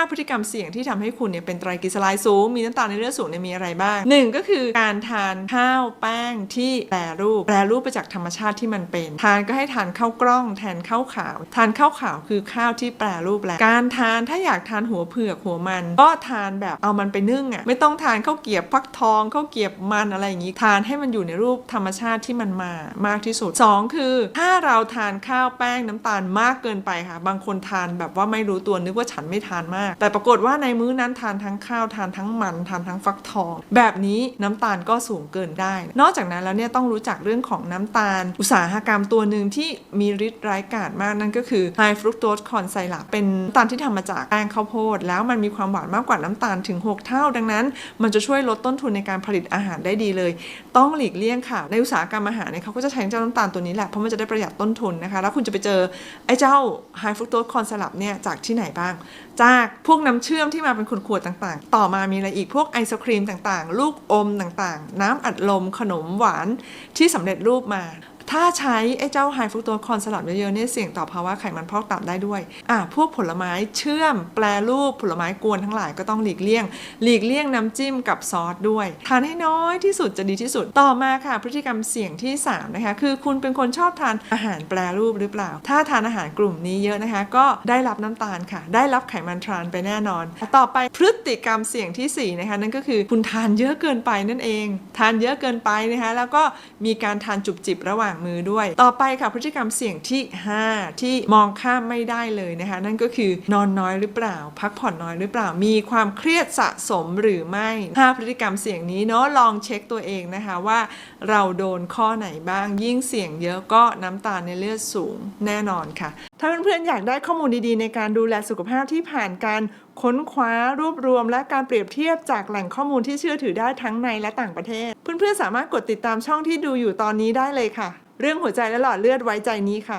5 พฤติกรรมเสี่ยงที่ทำให้คุณเนี่ยเป็นไตรกลีเซอไรด์สูง มีน้ำตาลในเลือดสูงเนี่ยมีอะไรบ้างหนึ่งก็คือการทานข้าวแป้งที่แปรรูป แปรรูปไปจากธรรมชาติที่มันเป็น ทานก็ให้ทานข้าวกล้อง แทนข้าวขาว ทานข้าวขาวคือข้าวที่แปรรูปแล้ว การทานถ้าอยากทานหัวเผือกหัวมัน ก็ทานแบบเอามันไปนึ่งอะไม่ต้องทานข้าวเกรียบฟักทองข้าวเกรียบมันอะไรอย่างงี้ ทานให้มันอยู่ในรูปธรรมชาติที่มันมามากที่สุดสองคือ ถ้าเราทานข้าวแป้งน้ำตาลมากเกินไปค่ะ บางคนทานแบบว่าไม่รู้ตัวนึกว่าฉันไม่ทานมากแต่ปรากฏว่าในมื้อนั้นทานทั้งข้าวทานทั้งมันทานทั้งฟักทอง แบบนี้น้ำตาลก็สูงเกินได้ นอกจากนั้นแล้วเนี่ยต้องรู้จักเรื่องของน้ำตาล อุตสาหกรรมตัวหนึ่งที่มีฤทธิ์ร้ายกาจมากนั่นก็คือ high fructose corn syrup เป็นน้ำตาลที่ทำมาจากแป้งข้าวโพด แล้วมันมีความหวานมากกว่าน้ำตาลถึง 6 เท่า ดังนั้น มันจะช่วยลดต้นทุนในการผลิตอาหารได้ดีเลย ต้องหลีกเลี่ยงค่ะ ในอุตสาหกรรมอาหารเนี่ยเขาก็จะใช้เจ้าน้ำตาลตัวนี้แหละเพราะมันจะได้ประหยัดต้นทุนนะคะ แล้วคุณจะไปเจอไอ้เจ้า high fructose corn syrup เนี่ยจากที่ไหนบ้าง จากพวกน้ำเชื่อมที่มาเป็นขวดๆต่างๆ ต่อมามีอะไรอีกพวกไอศครีมต่างๆ ลูกอมต่างๆ น้ำอัดลมขนมหวานที่สำเร็จรูปมา ถ้าใช้ไอ้เจ้าไฮฟรุกโตคอนสลัดเยอะๆเนี่ยเสี่ยงต่อภาวะไขมันพอกตับได้ด้วยอะพวกผลไม้เชื่อม แปรรูปผลไม้กวนทั้งหลายก็ต้องหลีกเลี่ยง หลีกเลี่ยงน้ำจิ้มกับซอสด้วย ทานให้น้อยที่สุดจะดีที่สุดต่อมาค่ะ พฤติกรรมเสี่ยงที่ 3 นะคะ คือคุณเป็นคนชอบทานอาหารแปรรูปหรือเปล่า ถ้าทานอาหารกลุ่มนี้เยอะนะคะ ก็ได้รับน้ำตาลค่ะ ได้รับไขมันทรานไปแน่นอน ต่อไปพฤติกรรมเสี่ยงทีสี่4นะคะนั่นก็คือคุณทานเยอะเกินไปนั่นเอง ทานเยอะเกินไปนะคะแล้วก็มีการทานจุบจิบระหว่างมือด้วย ต่อไปค่ะพฤติกรรมเสี่ยงที่ 5 ที่มองข้ามไม่ได้เลยนะคะ นั่นก็คือนอนน้อยหรือเปล่า พักผ่อนน้อยหรือเปล่า มีความเครียดสะสมหรือไม่ 5 พฤติกรรมเสี่ยงนี้เนาะลองเช็คตัวเองนะคะว่าเราโดนข้อไหนบ้าง ยิ่งเสี่ยงเยอะก็น้ำตาลในเลือดสูงแน่นอนค่ะ ถ้าเพื่อนๆอยากได้ข้อมูลดีๆ ในการดูแลสุขภาพที่ผ่านการค้นคว้ารวบรวม และการเปรียบเทียบจากแหล่งข้อมูลที่เชื่อถือได้ทั้งในและต่างประเทศ เพื่อนๆสามารถกดติดตามช่องที่ดูอยู่ตอนนี้ได้เลยค่ะ เรื่องหัวใจและหลอดเลือดไว้ใจนี้ค่ะ